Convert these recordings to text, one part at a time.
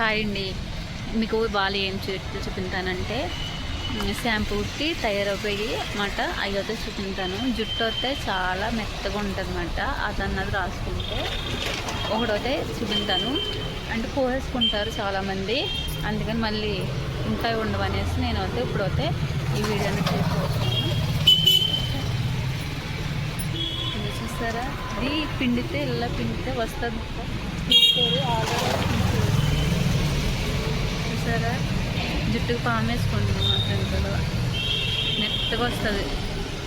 Hi అండి మీకు వాళ్ళు ఏం చూ చూపించానంటే షాంపూ తయారైపోయి అన్నమాట. అవి అయితే చూపించాను. జుట్టు అయితే చాలా మెత్తగా ఉంటుంది అన్నమాట అదన్నది రాసుకుంటే ఒకటైతే చూపించాను. అంటే పోసేసుకుంటారు చాలామంది. అందుకని మళ్ళీ ఇంకా ఉండవు అనేసి నేను అయితే ఇప్పుడైతే ఈ వీడియోని చూసుకోవచ్చు ఇది చూస్తారా ఇది పిండితే ఇలా పిండితే వస్తుంది. చూసారా జుట్టుకు పాము వేసుకుంటుంది మా ఫ్రెండ్లో మెత్తగా వస్తుంది.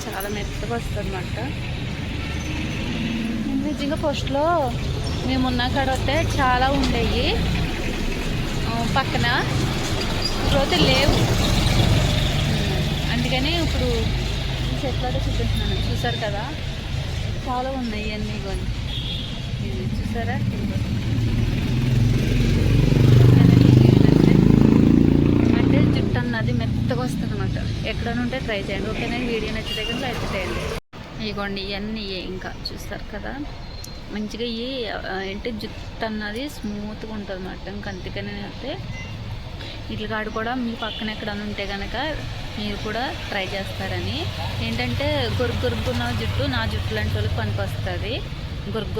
చాలా మెత్తగా వస్తుంది అన్నమాట నిజంగా ఫస్ట్లో మేము ఉన్న కాడ వస్తే చాలా ఉండేవి పక్కన ఇప్పుడైతే లేవు. అందుకని ఇప్పుడు ఈ చెట్లు అయితే చూపిస్తున్నాను. చూసారు కదా? చాలా ఉన్నాయి అన్నీ కొన్ని చూసారా ఇదిగో. అంటే జుట్టు అన్నది మెత్తగా వస్తుంది అనమాట ఎక్కడైనా ఉంటే ట్రై చేయండి. ఓకేనా? వీడియో నచ్చితే కనుక లైక్ చేయండి. ఇదిగోండి ఇవన్నీ ఇంకా చూస్తారు కదా? మంచిగా ఇవి ఏంటి జుట్టు అన్నది స్మూత్గా ఉంటుంది అన్నమాట. ఇంకా అందుకని అయితే ఇట్ల కాడు కూడా మీ పక్కన ఎక్కడైనా ఉంటే కనుక మీరు కూడా ట్రై చేస్తారని. ఏంటంటే గొరుగొరుగున్న జుట్టు నా జుట్టు లాంటి వాళ్ళకి పనికి వస్తుంది గొరుగు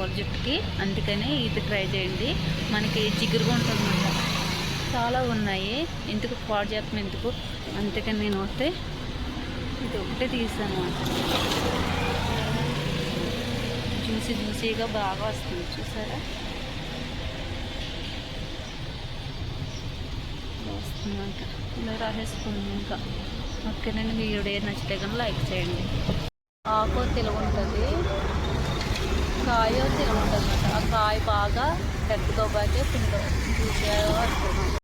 వాళ్ళ జుట్టుకి. అందుకని ఇది ట్రై చేయండి. మనకి జిగురుగా ఉంటుంది అన్నమాట చాలా ఉన్నాయి. ఎందుకు పాడు చేస్తాం ఎందుకు అందుకని నేను వస్తే ఇది ఒకటే తీసాను. జ్యూసీ జ్యూసీగా బాగా వస్తుంది. చూసారా? వస్తుందంట. ఇలా రాసేసుకుంది ఇంకా. ఓకేనండి వీడియో నచ్చితే కానీ లైక్ చేయండి. ఆకు తెలుగు ఉంటుంది. కాయ తెలుగు ఉంటుంది అనమాట ఆ కాయ బాగా పెద్దతో బాగా పిండి జ్యూసీ